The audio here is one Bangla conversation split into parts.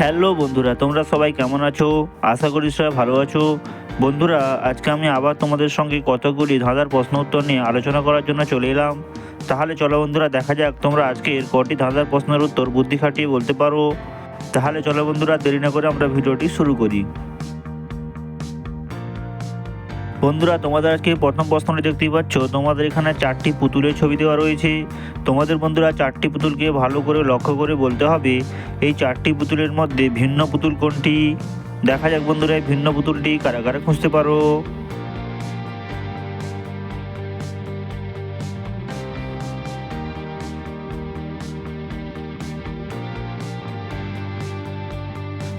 হ্যালো বন্ধুরা, তোমরা সবাই কেমন আছো? আশা করি সবাই ভালো আছো। বন্ধুরা, আজকে আমি আবার তোমাদের সঙ্গে কতগুলি ধাঁধার প্রশ্ন উত্তর নিয়ে আলোচনা করার জন্য চলে এলাম। তাহলে চলো বন্ধুরা, দেখা যাক তোমরা আজকের কটি ধাঁধার প্রশ্নের উত্তর বুদ্ধি খাটিয়ে বলতে পারো। তাহলে চলো বন্ধুরা, দেরি না করে আমরা ভিডিওটি শুরু করি। বন্ধুরা, তোমাদের আজকে প্রথম প্রশ্নটি দেখতেই পাচ্ছ। তোমাদের এখানে চারটি পুতুলের ছবি দেওয়া রয়েছে। তোমাদের বন্ধুরা, চারটি পুতুলকে ভালো করে লক্ষ্য করে বলতে হবে, এই চারটি পুতুলের মধ্যে ভিন্ন পুতুল কোনটি? দেখা যাক বন্ধুরা ভিন্ন পুতুলটি কারা কারা খুঁজতে পারো।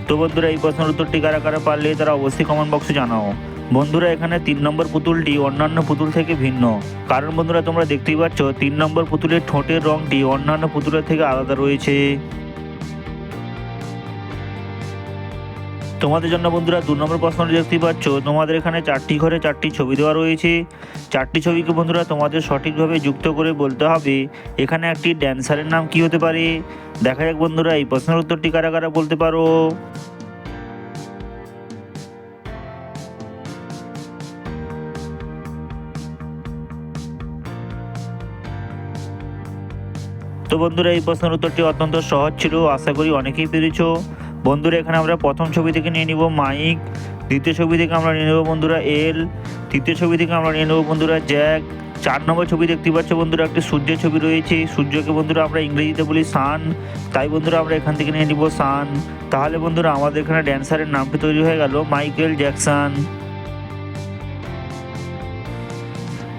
তো বন্ধুরা, এই প্রশ্নের উত্তরটি কারা কারা পারলে তারা অবশ্যই কমেন্ট বক্সে জানাও। বন্ধুরা, এখানে তিন নম্বর পুতুলটি অন্যান্য পুতুল থেকে ভিন্ন। কারণ বন্ধুরা, তোমরা দেখতেই পাচ্ছ, তিন নম্বর পুতুলের ঠোঁটের রংটি অন্যান্য পুতুলের থেকে আলাদা রয়েছে। তোমাদের জন্য বন্ধুরা, দু নম্বর প্রশ্নটি দেখতেই পাচ্ছ, তোমাদের এখানে চারটি ঘরে চারটি ছবি দেওয়া রয়েছে। চারটি ছবিকে বন্ধুরা, তোমাদের সঠিকভাবে যুক্ত করে বলতে হবে, এখানে একটি ড্যান্সারের নাম কি হতে পারে? দেখা যাক বন্ধুরা, এই প্রশ্নের উত্তরটি কারা কারা বলতে পারো? তো বন্ধুরা, এই প্রশ্নের উত্তরটি অত্যন্ত সহজ ছিল, আশা করি অনেকেই পেরেছ। বন্ধুরা, এখানে আমরা প্রথম ছবি থেকে নিয়ে নিব মাইক, দ্বিতীয় ছবি থেকে আমরা নিয়ে নেব বন্ধুরা এল, তৃতীয় ছবি থেকে আমরা নিয়ে নেব বন্ধুরা জ্যাক, চার নম্বর ছবি দেখতে পাচ্ছ বন্ধুরা, একটি সূর্যের ছবি রয়েছে, সূর্যকে বন্ধুরা আমরা ইংরেজিতে বলি সান তাই বন্ধুরা আমরা এখান থেকে নিয়ে নিব সান তাহলে বন্ধুরা, আমাদের এখানে ড্যান্সারের নামটি তৈরি হয়ে গেল, মাইকেল জ্যাকসন।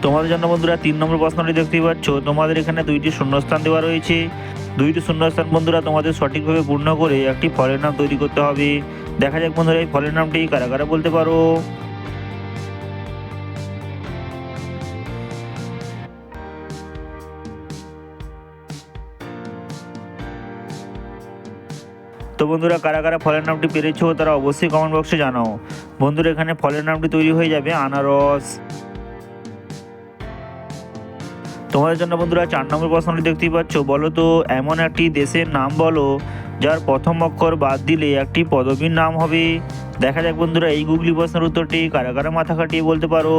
তোমাদের জন্য বন্ধুরা তিন নম্বর প্রশ্নটি দেখতেই পাচ্ছ। তোমাদের এখানে দুইটি শূন্যস্থান দেওয়া রয়েছে। দুইটি শূন্যস্থান বন্ধুরা তোমাদের সঠিকভাবে পূর্ণ করে একটি ফলের নাম তৈরি করতে হবে। দেখা যাক বন্ধুরা এই ফলের নামটি কারা কারা বলতে পারো? তো বন্ধুরা কারা কারা ফলের নামটি পেরেছ তারা অবশ্যই কমেন্ট বক্সে জানাও। বন্ধুরা এখানে ফলের নামটি তৈরি হয়ে যাবে আনারস। তোমাদের জন্য বন্ধুরা চার নম্বর প্রশ্নটি দেখতেই পাচ্ছ। বলো তো, এমন একটি দেশের নাম বলো, যার প্রথম অক্ষর বাদ দিলে একটি পদবীর নাম হবে। দেখা যাক বন্ধুরা, এই গুগলি প্রশ্নের উত্তরটি কারা কারা মাথা খাটিয়ে বলতে পারো।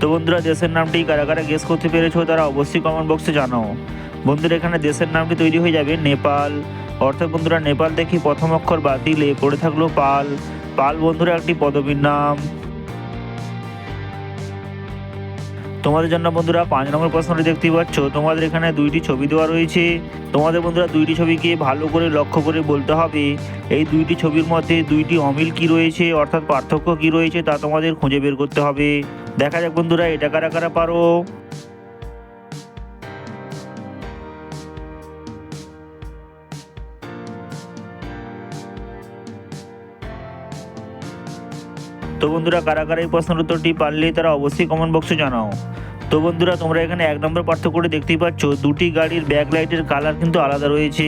তো বন্ধুরা, দেশের নামটি কারা কারা গেস করতে পেরেছ তারা অবশ্যই কমেন্ট বক্সে জানাও। বন্ধুরা, এখানে দেশের নামটি তৈরি হয়ে যাবে, নেপাল। অর্থাৎ বন্ধুরা, নেপাল দেখি প্রথম অক্ষর বাদ দিলে পড়ে থাকল পাল। পাল বন্ধুরা, একটি পদবীর নাম। তোমাদের জন্য বন্ধুরা, পাঁচ নম্বর প্রশ্নটি দেখতেই পাচ্ছ। তোমাদের এখানে দুইটি ছবি দেওয়া রয়েছে। তোমাদের বন্ধুরা, দুইটি ছবিকে ভালো করে লক্ষ্য করে বলতে হবে। এই দুইটি ছবির মধ্যে দুইটি অমিল কি রয়েছে, অর্থাৎ পার্থক্য কি রয়েছে, তা তোমাদের খুঁজে বের করতে হবে। দেখা যাক বন্ধুরা, এটা কারা কারা পারো। তো বন্ধুরা, কারা কারা এই প্রশ্নের উত্তরটি পারলে তারা অবশ্যই কমেন্ট বক্সে জানাও। তো বন্ধুরা, তোমরা এখানে এক নম্বর পার্থক্যটি দেখতেই পাচ্ছ। দুটি গাড়ির ব্যাক লাইটের কালার কিন্তু আলাদা রয়েছে।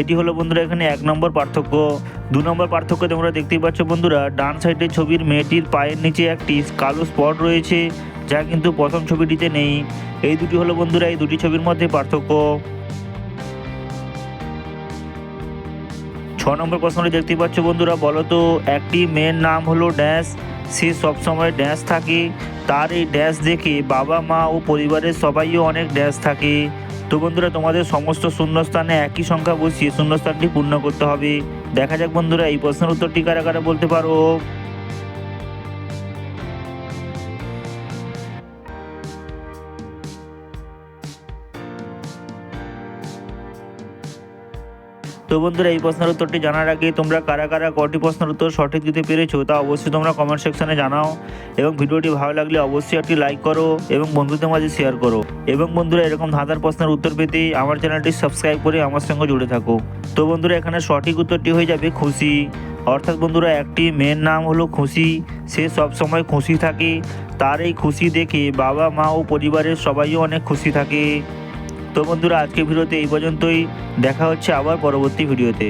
এটি হলো বন্ধুরা, এখানে এক নম্বর পার্থক্য। দু নম্বর পার্থক্য তোমরা দেখতেই পাচ্ছ বন্ধুরা, ডান সাইডের ছবির মেয়েটির পায়ের নিচে একটি কালো স্পট রয়েছে, যা কিন্তু প্রথম ছবিটিতে নেই। এই দুটি হলো বন্ধুরা, এই দুটি ছবির মধ্যে পার্থক্য। ছ নম্বর প্রশ্নটি দেখতে পাচ্ছ বন্ধুরা, বলো তো, একটি মেয়ের নাম হলো ড্যাশ সে সবসময় ড্যাশ থাকে। তার এই ড্যাশ দেখে বাবা, মা ও পরিবারের সবাইও অনেক ড্যাশ থাকে। তো বন্ধুরা, তোমাদের সমস্ত শূন্যস্থানে একই সংখ্যা বসিয়ে শূন্যস্থানটি পূর্ণ করতে হবে। দেখা যাক বন্ধুরা, এই প্রশ্নের উত্তরটি কারা কারা বলতে পারো? তো বন্ধুরা, এই প্রশ্নের উত্তরটি জানার আগে তোমরা কারা কারা কটি প্রশ্নের উত্তর সঠিক দিতে পেরেছ তা অবশ্যই তোমরা কমেন্ট সেকশনে জানাও এবং ভিডিওটি ভালো লাগলে অবশ্যই একটি লাইক করো এবং বন্ধুদের মাঝে শেয়ার করো। এবং বন্ধুরা, এরকম ধাঁধার প্রশ্নের উত্তর পেতে আমার চ্যানেলটি সাবস্ক্রাইব করে আমার সঙ্গে জুড়ে থাকো। তো বন্ধুরা, এখানে সঠিক উত্তরটি হয়ে যাবে খুশি। অর্থাৎ বন্ধুরা, একটি মেয়ের নাম হলো খুশি। সে সব সময় খুশি থাকে। তার এই খুশি দেখে বাবা মা ও পরিবারের সবাইও অনেক খুশি থাকে। তো বন্ধুরা আজকের ভিডিওতে এই পর্যন্তই। দেখা হচ্ছে আবার পরবর্তী ভিডিওতে।